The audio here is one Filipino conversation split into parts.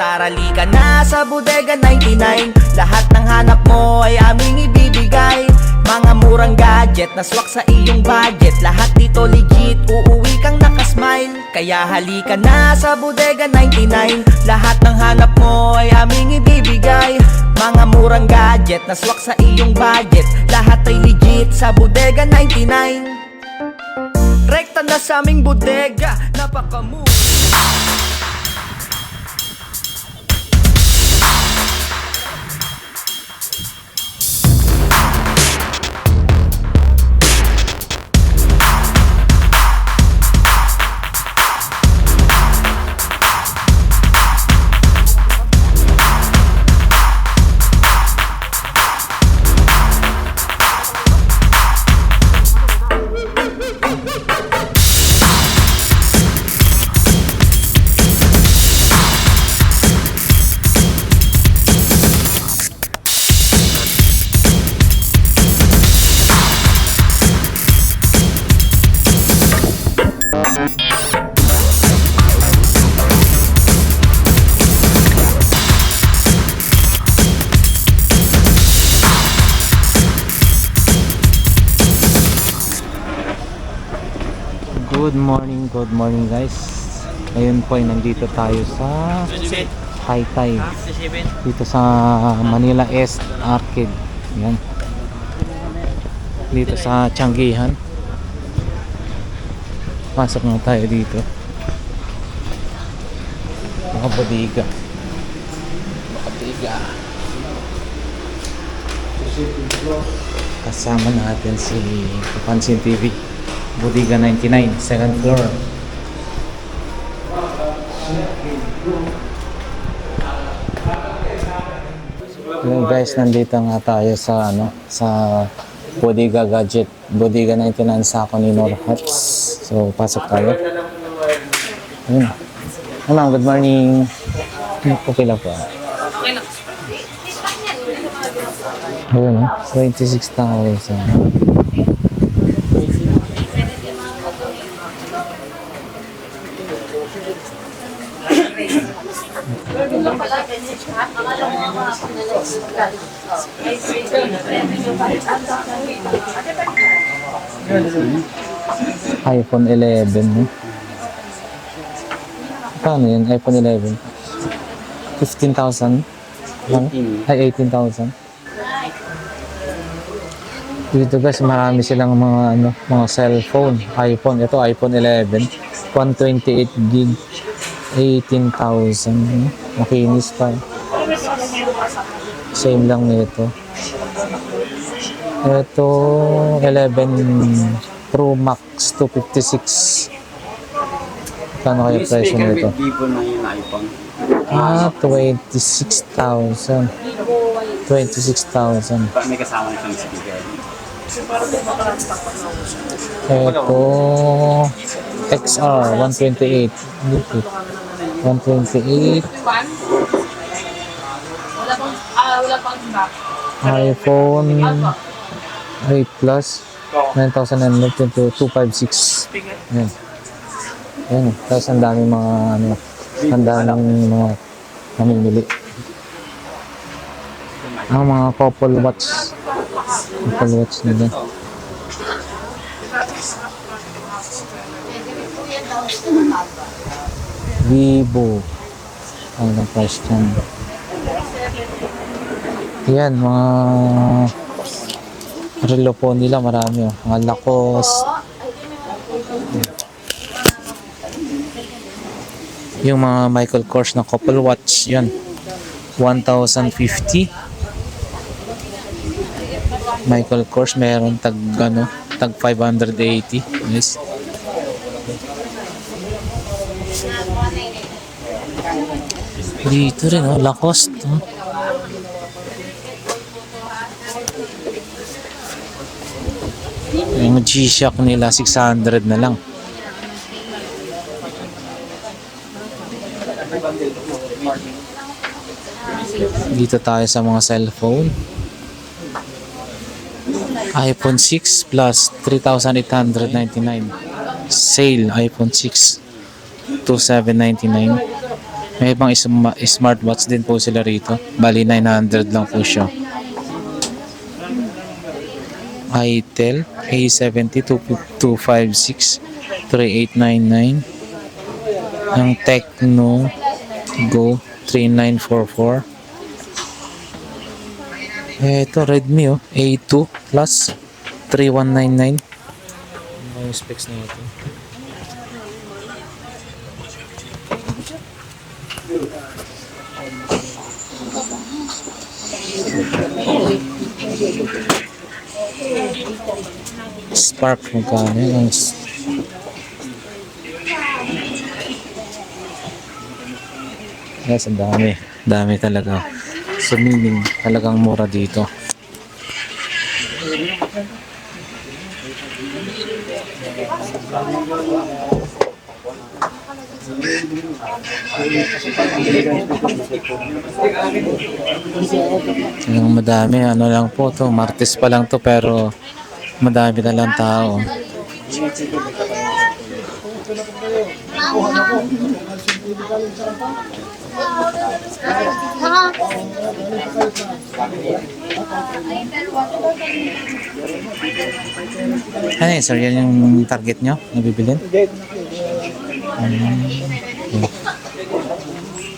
Tarali ka na sa Bodega 99 Lahat ng hanap mo ay aming ibibigay. Mga murang gadget na swak sa iyong budget. Lahat dito legit, uuwi kang nakasmile. Kaya halika na sa Bodega 99 Lahat ng hanap mo ay aming ibibigay. Mga murang gadget na swak sa iyong budget. Lahat ay legit sa Bodega 99 Rekta na sa aming bodega, napaka-move Good morning, guys. Ngayon po ay nandito tayo sa Taytay. Dito sa Manila East Arcade. Yan. Dito sa Changihan. Pasok na tayo dito. Mga bodega. Bodega. Kasama natin si Kapansin TV. Bodega 99, second floor. Yung guys, nandito nga tayo sa ano, sa Bodega Gadget, Bodega 99 sa ako ni Nor Huts. So, pasok tayo. Ayun. Hey, ma'am, good morning. Okay lang po. Ayun, oh, 26,000. iPhone 11. no? Paano yun? iPhone 11? 15,000? lang? Ay, 18,000? Dito guys, marami silang mga ano, mga cellphone, iPhone. Ito iPhone 11, 128 gig, 18,000. no? Makinis pa. Same lang nito. Ito 11 Pro Max 256. Kano kaya presyo nito? Ah, 26,000. 26,000. Pa- May kasama siyang speaker. Ito, XR 128. Dito. 128. Wala pang, back. iPhone 8 Plus. 9,922.256. Yan. Yan. Tapos ang daming mga ano, ang daming mga namimili. Ang mga couple watch. Couple watch nila. Vivo. Ano ang price dyan? Yan, mga relo po nila marami oh. Mga Lacoste. Yung mga Michael Kors na couple watch, yan. 1,050. Michael Kors meron tag ano, tag 580. Yes. Dito rin oh, Lacoste. Oh. Yung G-Shock nila 600 na lang. Dito tayo sa mga cellphone. iPhone 6 plus 3,899. Sale iPhone 6 2799. May ibang smartwatch din po sila rito. Bali 900 lang po siya. Itel A70 256 3899 ang Tecno Go 3944 eh, ito Redmi oh A2 Plus 3199 ano yung specs na ito Spark magkano yun? Ang Yes, ang dami. Dami talaga. So meaning, talagang mura dito. Talagang madami. Ano lang po to. Martes pa lang to pero madami na lang tao. Ano yun, sir? Yan yung target nyo? Nabibilin? Um,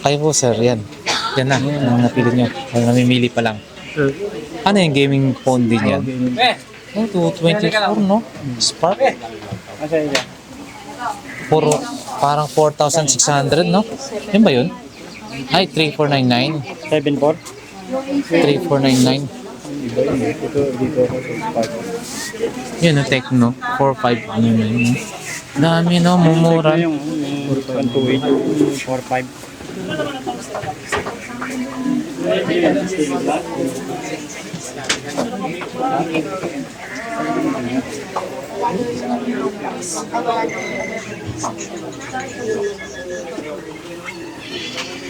kayo po, sir. Yan. Yan na. Ang napili nyo. Ang namimili pa lang. Ano yung gaming phone din yan? Oh, 224, no? Spark? Puro, parang 4,600, no? Yun ba yun? Ay, 3499. 7-4? 3499. Yun, ang Tecno. 45 ano na yun. Dami, no? Mumura. Yung 128, 45.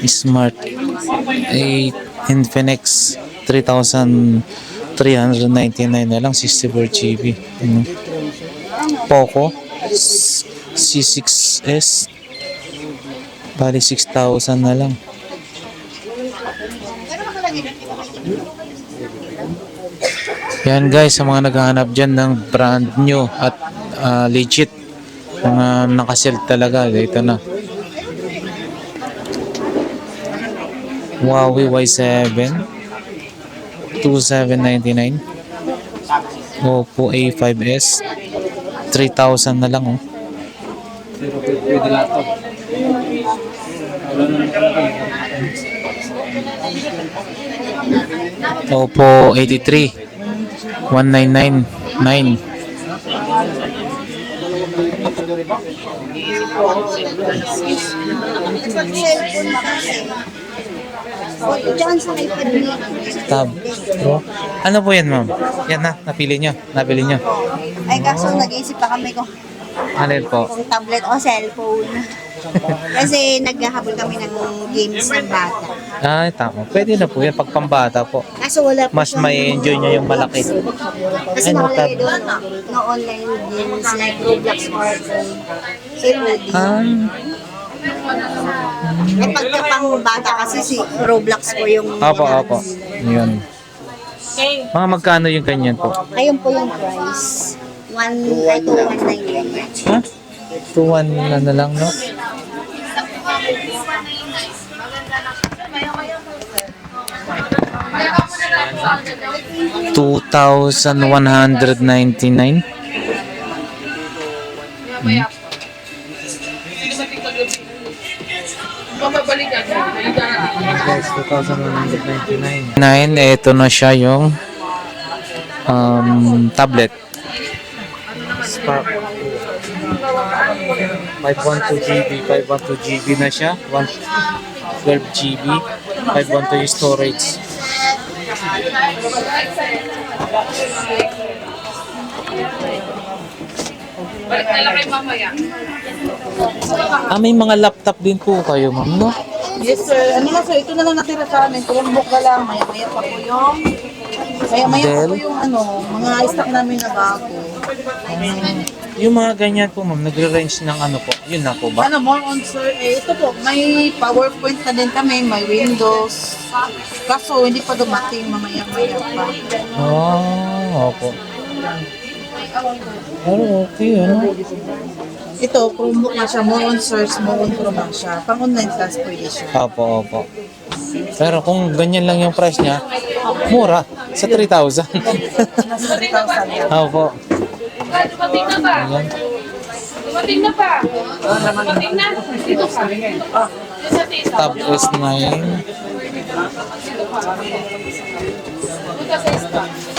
Smart 8 Infinix 3,399 na lang 64 GB ano. Poco S- C6s bali 6,000 na lang yan guys sa mga naghahanap dyan ng brand new at ah, legit mga nakasell talaga dito na Huawei Y7 2799 Oppo A5s 3,000 na lang oh. Oppo 83 1999 Diyan sa may Pedro. Tab Pro. Ano po yan ma'am? Yan na, napili nyo. Napili nyo. Ay kaso nag-iisip pa kami kung, Alin po? kung tablet o cellphone. Kasi naghahabol kami ng games ng bata. Ay, tama. Pwede na po yan. Pag pambata po. Kaso wala pa Mas siyang- may enjoy niya yung malaki. Kasi Ano, nakalagay doon no online games like Roblox Sparkle. COD. Ah, Eh pagka pang bata kasi si Roblox po yung opo, opo. Yun. Okay. Mga magkano yung kanyan po? Ayun po yung price. One, ay, two, one, nine, nine. Ha? 2-1 na na lang, no? Two thousand one hundred ninety-nine. Mababalikan. Balikan na. Guys, 2,199. Nine, ito na siya yung um, tablet. Spark. 512 GB, 512 GB na siya. 112 GB, 512 yung storage. Balik na lang kayo mamaya. Ah, may mga laptop din po kayo, ma'am, no? Yes sir. Ano na sir, ito na lang natira sa amin. Chromebook na lang. Maya-maya pa po yung... Maya-maya pa po Dell? yung ano, mga stock namin na bago. Um, Yung mga ganyan po, ma'am, nagre-range ng ano po? Yun na po ba? Ano, more on sir, eh, ito po, may PowerPoint na din kami, may Windows. Kaso, hindi pa dumating, mamaya-maya pa. Oh, opo. Pero okay, ano? Ito, Chromebook na siya, more on search, more on Chrome siya. Pang online class pwede siya. Opo, opo. Pero kung ganyan lang yung price niya, mura. Sa 3,000. Nasa 3,000 yan. opo. Dumating na ba? Ayan. Dumating na ba? Dumating na? Dito ka. Sa tisa. Tab S9. Dito sa.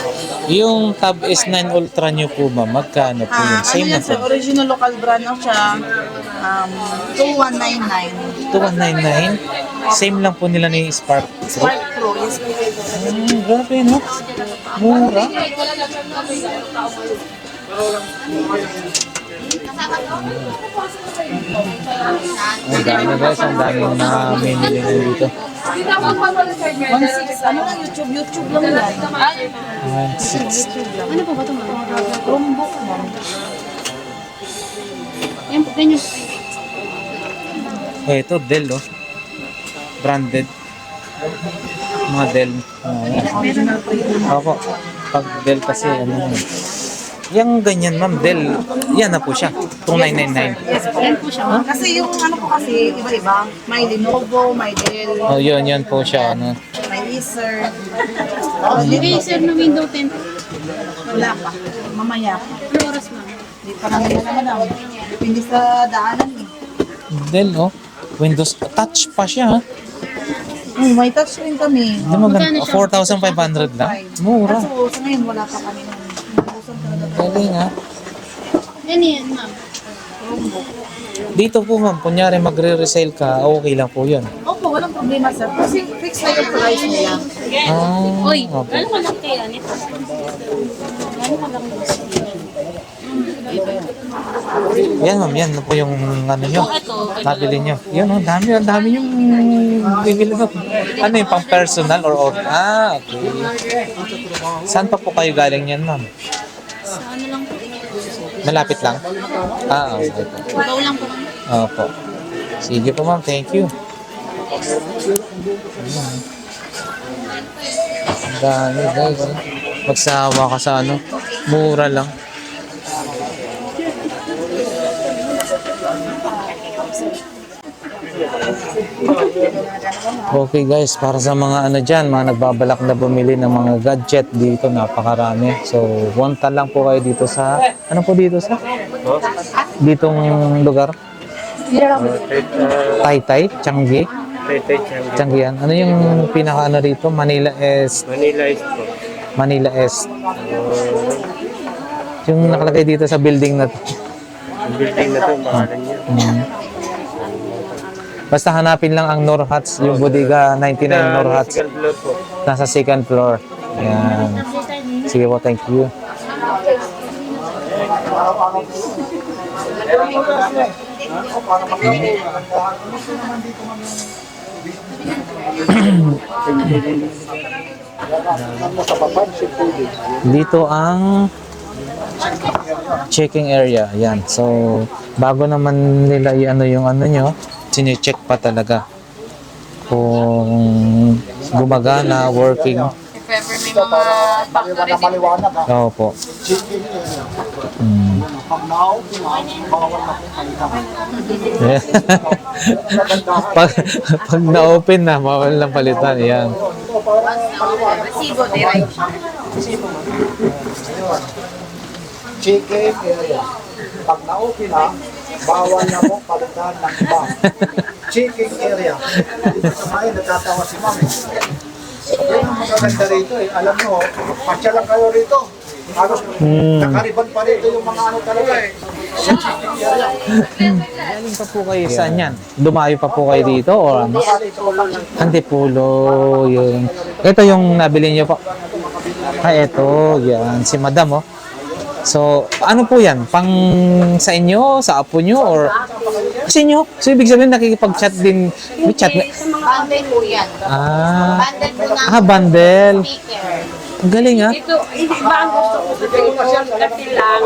Yung Tab S9 Ultra nyo po ba? Magkano po yun? Ah, ano Same na yan sir, po. original local brand na siya. Um, 2199. 2199. Same lang po nila ni Spark Pro. Spark Pro, yes po. Hmm, grabe no? Mura. Ang dami guys, ang daming na menu dito. Dito ako magpapalisign mo. 1.6, ano lang YouTube, YouTube lang yan. Ano po ba ito Chromebook mo. Eh, ito Dell oh. Branded. Mga Dell. Yan. Po yun. Opo. Pag Dell kasi ano yun. Yung ganyan ma'am, Dell, yan na po siya. 2999. Yes po. Yan po siya. Kasi yung ano po kasi, iba-iba. May Lenovo, may Dell, Oh, yun, yun po siya. Ano. may Acer. Oh, May sir na window 10. Wala pa. Mamaya pa. Ano oras ma'am? Hindi pa namin alam alam. Depende sa daanan eh. Dell, oh. Windows touch pa siya. ha? Hmm, may touchscreen kami. Hindi mo gan 4,500 lang. Mura. Kaso sa ngayon wala pa kami nun. Naubusan talaga. Galing ha. Yan yan ma'am. Dito po ma'am, kunyari magre-resale ka, okay lang po yun. Opo, walang problema sir. Kasi fix na yung price nila. Ah, Uy, okay. ano ka lang kaya nito? Ano ka lang Yan ma'am, yan po yung ano nyo. Ito, Nabili nyo. Yun, ang dami, ang dami yung bibili mo. Ano yung pang personal or or Ah, okay. Saan pa po kayo galing yan ma'am? sa ano lang po. Malapit lang? Ah, okay po. Baw lang po. Opo. Sige po ma'am, thank you. Ayan. Ang dami guys. Magsawa ka sa ano, mura lang. Okay guys, para sa mga ano dyan, mga nagbabalak na bumili ng mga gadget dito, napakarami. So, wanta lang po kayo dito sa, ano po dito sa? Ditong lugar? Taytay, Changi, Changian. Ano yung pinaka ano rito? Manila Est. Manila is po. Manila Est. Yung nakalagay dito sa building na to. Building na to, pangalan niya. Basta hanapin lang ang Norhats, yung Bodega 99 Norhats. Second floor po. Nasa second floor. Yan. Sige po, thank you. Dito ang checking area. Yan. So, bago naman nila i-ano yung ano nyo, sine-check pa talaga kung gumagana, working. If ever may mga factory dito. Oo po. Hmm. pag, pag na-open na, mawala ng palitan. Yan. Resibo, direct. chicken area. Pag na-open na, bawal na mo palitan ng iba. Chicken area. Dito sa mga nagtatawa si mami. Yan ang magaganda rito eh. Alam mo, pasya lang kayo rito. Halos Hmm. nakariban pa rito yung mga ano talaga eh. Sa area. Galing pa po kayo saan yan? Dumayo pa po kayo dito or ano? Antipulo, yun. Ito yung nabili niyo po. Ah, ito, yan. Si madam, oh. So, ano po yan? Pang sa inyo, sa apo nyo, or sa inyo? So, ibig sabihin nakikipag-chat din. May chat na. Sa mga bundle po yan. Ah, Bundle po ng ah, bundle. speaker. Ang galing ah. Ito, iba ang gusto ko sa dito. Kasi lang,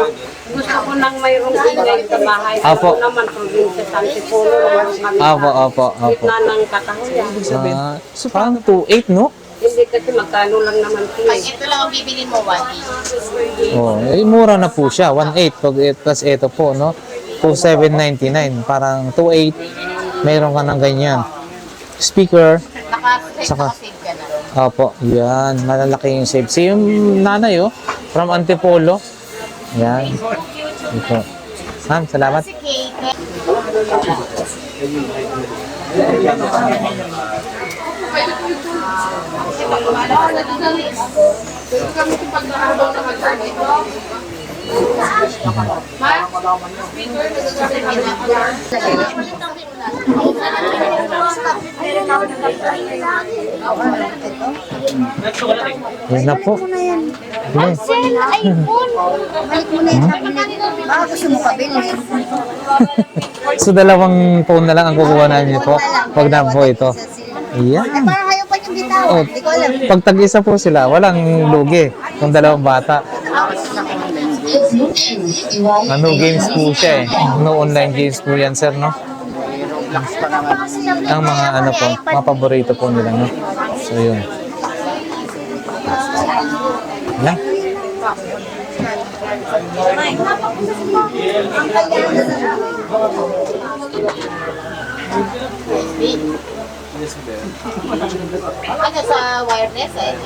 gusto ko nang mayroong ingay sa bahay. Apo. Ako naman, probinsya sa Antipolo naman kami Apo, sa apo, apo. gitna ng kakahuyan. Ah, so parang 2.8 no? Hindi kasi magkano lang naman ito eh. Ito lang ang bibilin mo, 1 Oh, eh, mura na po siya. 1.8 pag plus ito po, no? 2.799. Parang 2.8. Mayroon ka ng ganyan. Speaker. Naka-save save ka na. Opo, yan. Malalaki yung save. Si yung nanay, oh. From Antipolo. Yan. Ito. Ma'am, salamat. Si Kate, Yan na po. Yan. iPhone. Balik mo na nabili. Baka gusto mo pabili. So, dalawang phone na lang ang kukuha namin po. Pag na po ito. Yan. Parang bitaw. Oh, Hindi po sila, walang lugi. Kung dalawang bata. Ano games po siya eh. No online games po yan, sir, no? Ang mga ano po, mga paborito po nila, no? So, yun. Yan. Ano sa wireless eh.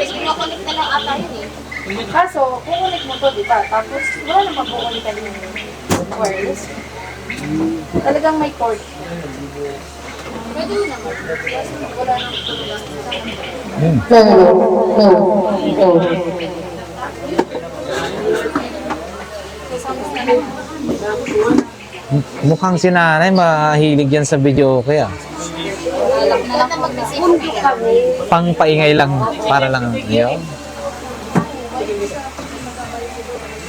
Kinukulit na lang ata yun eh. Kaso, kukunik mo to, di ba? Tapos, wala namang kukulitan yung wireless. Talagang may cord. Pwede mo naman. Wala nang Mukhang si nanay mahilig yan sa video kaya. Pang paingay lang, para lang. Yun.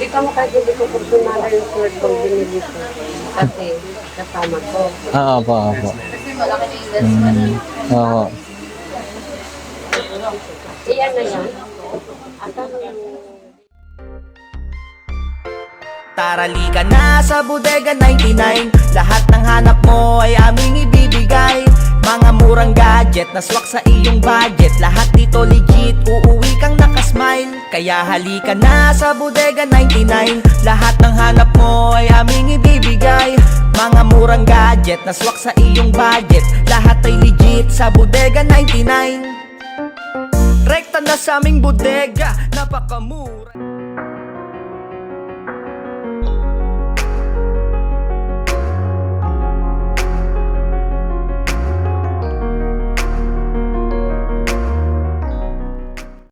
Di ka mo kahit hindi ko yung sword kong binili ko. Kasi kasama ko. Ah, opo, opo. Kasi malaki na investment. Oo. Iyan na yan. At ano yung... Tarali ka na sa Bodega 99 Lahat ng hanap mo ay aming ibibigay. Mga murang gadget na swak sa iyong budget. Lahat dito legit, uuwi kang nakasmile. Kaya halika na sa Bodega 99 Lahat ng hanap mo ay aming ibibigay. Mga murang gadget na swak sa iyong budget. Lahat ay legit sa Bodega 99 Rekta na sa aming bodega, napakamura